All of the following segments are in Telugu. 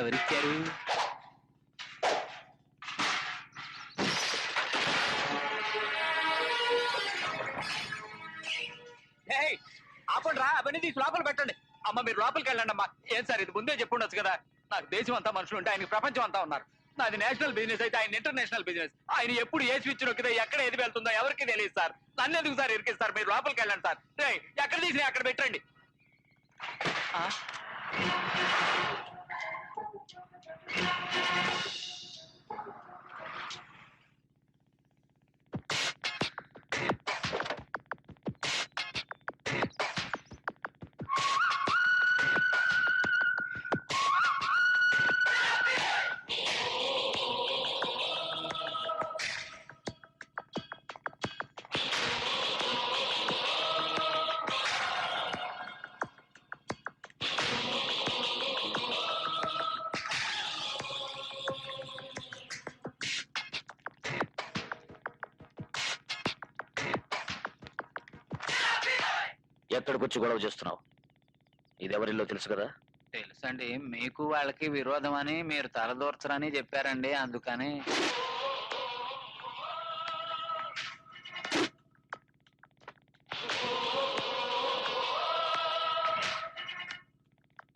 ఎవరిచ్చారు? ఆపండి రా అవన్నీ తీసి లోపల పెట్టండి. అమ్మ మీరు లోపలికి వెళ్ళండి అమ్మా. ఏం సార్ ఇది ముందే చెప్పుండొచ్చు కదా. నాకు దేశం అంతా మనుషులు ఉంటే ఆయనకి ప్రపంచం అంతా ఉన్నారు. నాది నేషనల్ బిజినెస్ అయితే ఆయన ఇంటర్నేషనల్ బిజినెస్. ఆయన ఎప్పుడు ఏ స్విచ్ నొక్కితే ఎక్కడ ఏది వెళ్తుందో ఎవరికి తెలియదు సార్. నన్ను ఎందుకు సార్ ఇరికిస్తారు మీరు లోపలికి వెళ్ళండి సార్. ఎక్కడ తీసి అక్కడ పెట్టండి. よし! ఆ? ఎక్కడికి వచ్చి గొడవ చేస్తున్నావు? ఇది ఎవరిల్లో తెలుసు కదా? తెలుసండి. మీకు వాళ్ళకి విరోధం అని మీరు తలదూర్చరని చెప్పారండి. అందుకని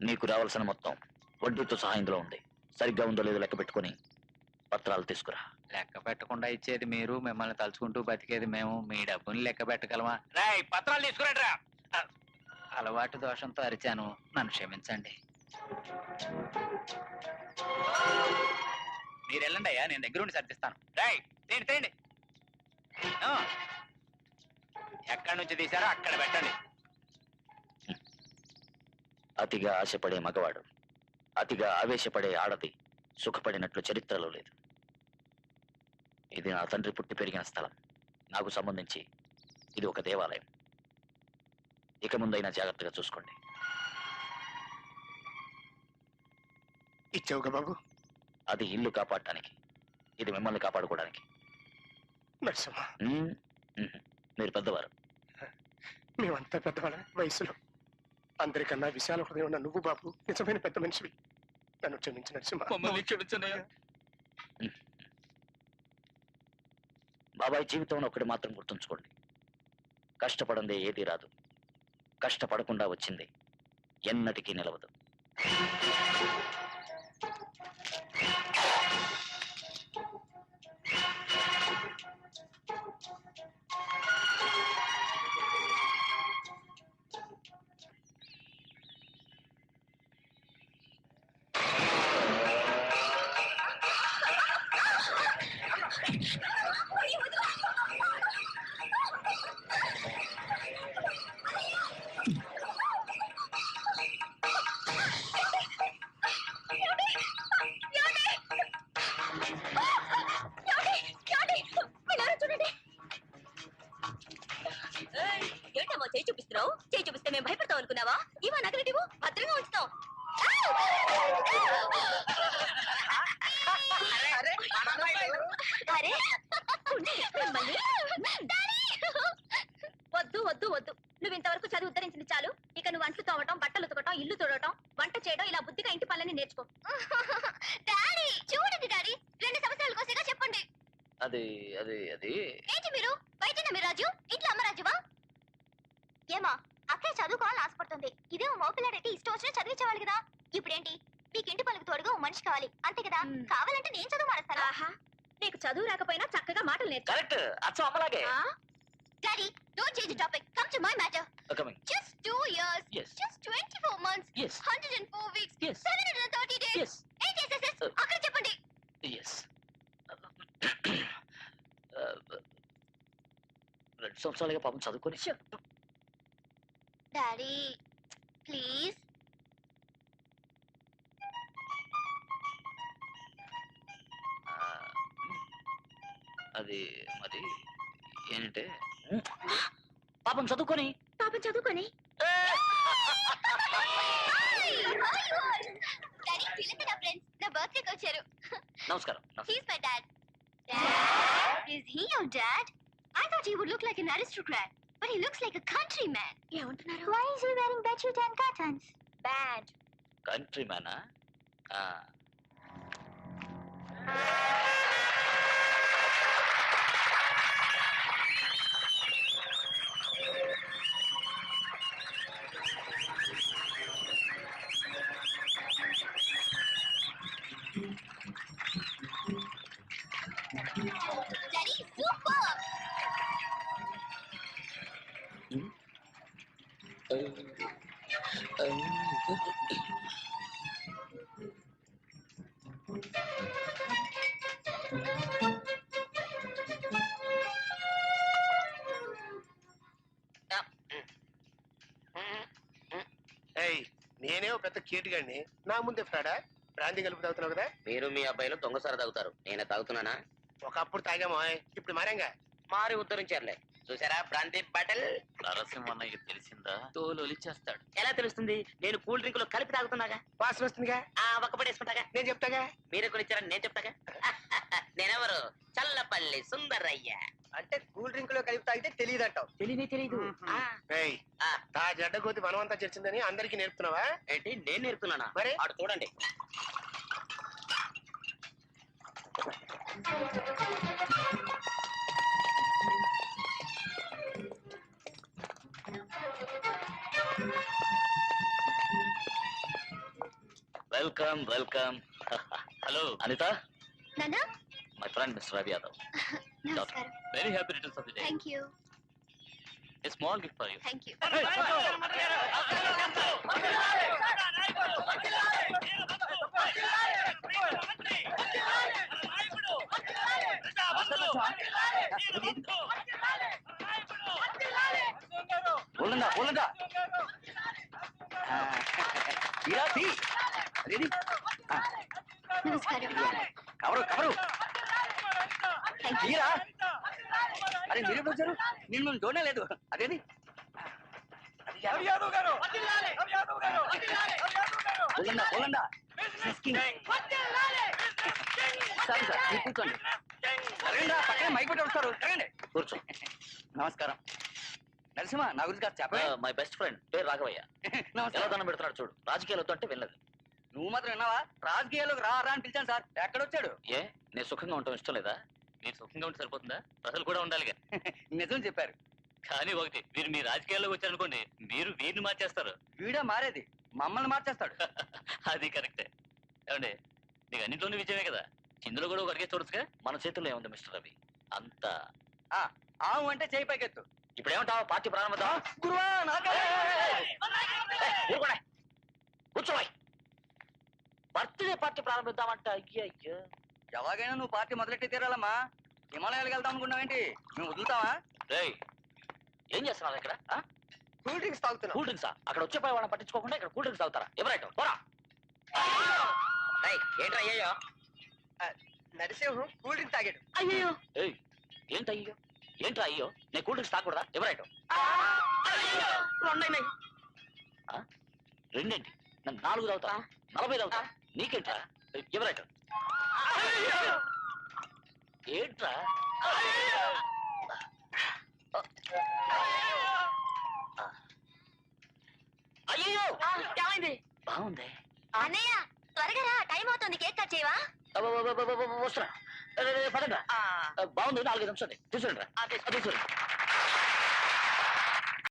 నీకు రావాల్సిన మొత్తం వడ్డీతో సహా ఇందులో ఉంది. సరిగ్గా ఉందో లేదో లెక్క పెట్టుకొని పత్రాలు తీసుకురా. లెక్క పెట్టకుండా ఇచ్చేది మీరు. మిమ్మల్ని తలుచుకుంటూ బతికేది మేము. మీ డబ్బుని లెక్క పెట్టగలమా? రాయ్ పత్రాలు తీసుకురండి రా అలవాటు దోషంతో అరిచాను. నన్ను క్షమించండి. మీరు వెళ్ళండి అయ్యా నేను దగ్గరుండి సర్దిస్తాను. రాయ్ తేండి తేండి ఎక్కడి నుంచి తీశారో అక్కడ పెట్టండి. అతిగా ఆశపడే మగవాడు అతిగా ఆవేశపడే ఆడది సుఖపడినట్లు చరిత్రలో లేదు. ఇది నా తండ్రి పుట్టి పెరిగిన స్థలం. నాకు సంబంధించి ఇది ఒక దేవాలయం. ఇక ముందైనా జాగ్రత్తగా చూసుకోండి. ఇచ్చావుగా బాబు? అది ఇల్లు కాపాడటానికి ఇది మిమ్మల్ని కాపాడుకోవడానికి. నరసింహ. ఉమ్, ఉహు. మీరు పెద్దవారు. మేమంతా పెద్దవాళ్ళ వయసులో. అందరికన్నా విశాల హృదయం ఉన్న నువ్వు బాబు నిజమైన పెద్ద మనిషివి. నన్ను క్షమించి నరసింహ. మమ్మల్ని క్షమించనయ్యా. బాబాయ్ జీవితంలో ఒకటి మాత్రం గుర్తుంచుకోండి. కష్టపడందే ఏది రాదు. కష్టపడకుండా వచ్చింది. ఎన్నటికీ నిలవదు. ఏంటమ్మా చేయి చూపిస్తున్నావు? చేయి చూపిస్తే మేము భయపడతాం అనుకున్నావా ఇవా నగలటివు భద్రంగా ఉంచుతాం అరే ఉండి, మిమ్మల్ని. వద్దు వద్దు వద్దు నువ్వు ఇంతవరకు చదివి ఉద్ధరించింది చాలు ఇక నువ్వు అంట్లు తోవటం బట్టలు ఉతకటం ఇల్లు తుడవటం వంట చేయడం ఇలా బుద్ధిగా ఇంటి పనులని నేర్చుకో డాడీ చూడండి డాడీ రెండు సంవత్సరాల కోసేగా చెప్పండి అది అది అది ఏంటి మీరు బయటనా మీ రాజు ఇంట్లో అమ్మ రాజువా ఏమా? అక్కే చదువుకోవాలని ఆశపడుతుంది. ఇదే మోపిల్లాడైతే ఇష్టం వచ్చిన చదివించేవాళ్ళు కదా. ఇప్పుడేంటి? నీకు ఇంటి పనులకు తోడుగా ఓ మనిషి కావాలి. అంతే కదా? కావాలంటే నేను చదువు మానేస్తాను? ఆహా. నీకు చదువు రాకపోయినా చక్కగా మాటలు నేర్చు. కరెక్ట్. అచ్చం అమ్మలాగే. Daddy don't change topic come to my matter coming just two years Yes. Just twenty four months yes hundred and four weeks Yes. Seven hundred thirty days yes yes yes yes Uh. అక్కడ చెప్పండి. ఎస్ రెండు సంవత్సరాలుగా పాపం చదువుకొని డాడీ ప్లీజ్. ఆ, అది మరి ఏంటంటే? పాపం చదువుకొని. పాపం చదువుకొని? డాడీ వీళ్ళంతా నా ఫ్రెండ్స్. నా బర్త్డేకి వచ్చారు. నమస్కారం నమస్కారం. He's my dad dad is he your dad I thought he would look like an aristocrat but he looks like a country man ఏమంటున్నారు why is he wearing bedsheet and curtains bad country మ్యానా నేనే ఓ పెద్ద కీటుగాడిని నా ముందే ఫ్రాడా? బ్రాంతి కలిపి తాగుతున్నావు కదా? మీరు మీ అబ్బాయిలు దొంగసారి తాగుతారు. నేనే తాగుతున్నానా? ఒకప్పుడు తాగామో ఇప్పుడు మారంగా? మారి ఉద్ధరించారులే. చూసారా? Brandy bottle. నరసింహన్నయ్య తెలిసిందా? తోలు ఒలిచేస్తాడు. ఎలా తెలుస్తుంది? నేను కూల్ డ్రింక్లో కలిపి తాగుతున్నాగా? వాసన వస్తుందిగా? ఆ ఒక్కపడేసుకుంటాగా నేను చెప్తాగా? మీరే కొనిచ్చారని నేను చెప్తాగా? నేనెవరు? చల్లపల్లి సుందరయ్య. అంటే కూల్ డ్రింక్లో కలిపి తాగితే తెలియదంటావు. తెలియనే తెలీదు. ఆ, ఏయ్ ఆ. తా జడ్డ కొద్ది మనమంతా చర్చిందని అందరికి నేర్పుతున్నావా? ఏంటి? నేను నేర్పుతున్నానా? మరి? ఆడు చూడండి. వెల్కమ్ వెల్కమ్ హలో అనిత నాన్న my friend mister Ravi Yadav నమస్కారం very happy returns of the day thank you small gift for you thank ఇలా తీ రెడీ నమస్కారం. Cover cover. తీరా అరే మీరు ఎప్పుడు వచ్చారు నేను మేము చూడనే లేదు. అదేది? సరే కూర్చోండి. జరగండి రా, పక్కనే మైక్ పెట్టి వస్తారు జరగండి కూర్చో. నమస్కారం. నరసింహ నా గురించి కాదు చెప్పే మై బెస్ట్ ఫ్రెండ్ పేరు రాఘవయ్య. ఎలా నమస్కారం దండం పెడుతున్నాడు చూడు రాజకీయాలు వద్దు అంటే వెళ్ళదు నువ్వు మాత్రం విన్నావా? రాజకీయాల్లోకి రా రా అని పిలిచాను సార్. ఎక్కడొచ్చాడు ఏ నేను సుఖంగా ఉండటం ఇష్టం లేదా? మీరు సుఖంగా ఉంటే సరిపోతుందా? ప్రజలు కూడా ఉండాలిగా. నిజం చెప్పారు. కానీ ఒకటి మీరు మీ రాజకీయాల్లోకి వచ్చారనుకోండి మీరు వీరిని మార్చేస్తారు. వీడే మారేది? మమ్మల్ని మార్చేస్తాడు. అది కరెక్టే. ఏమండి నీకు అన్నింటిలోనే విజయమే కదా? ఇందులో కూడా ఒక అడిగే చూడొచ్చుగా? మన చేతుల్లో ఏముంది మిస్టర్ రవి? అంతా. ఆవు అంటే చేయి పైకెత్తు. ఇప్పుడు ఏమంటావు పార్టీ ప్రారంభిద్దాం గురువా కూర్చోవాయి బర్త్డే పార్టీ ప్రారంభిద్దామంట అయ్యో అయ్యో ఎలాగైనా నువ్వు పార్టీ మొదలెట్టి తీరాలమ్మా. హిమాలయాలకు వెళ్దాం అనుకున్నావేంటి? మేము వదులుతావా? రేయ్ ఏం చేస్తున్నారు ఇక్కడ? ఆ? కూల్ డ్రింక్స్ తాగుతున్నావు కూల్ డ్రింక్సా? అక్కడ వచ్చే పోయి వాళ్ళని పట్టించుకోకుండా ఇక్కడ కూల్ డ్రింక్స్ తాగుతారా? ఎవరైతే పోరా. ఏయ్, ఏంట్రా అయ్యో నరసింహం కూల్ డ్రింక్ తాగాడు. అయ్యో ఏయ్ ఏంటి అయ్యో ఏంట్రా అయ్యో? నేను కూల్ డ్రింక్స్ తాగకూడదా? ఎవరైతే రెండైనాయి. రెండేంటి? నన్ను నాలుగు తాగుతా నలభై తాగుతా నీకేంట్రా? ఎవరైతే ఏంట్రా? అయ్యో! ఏమైంది? బాగుంది. అన్నయ్య త్వరగా రా టైం అవుతుంది కేక్ కట్ చేయవా? వస్తున్నా. పదండి బాగుంది నాలుగైదు నిమిషాలు తీసుకురండి తీసుకురండి.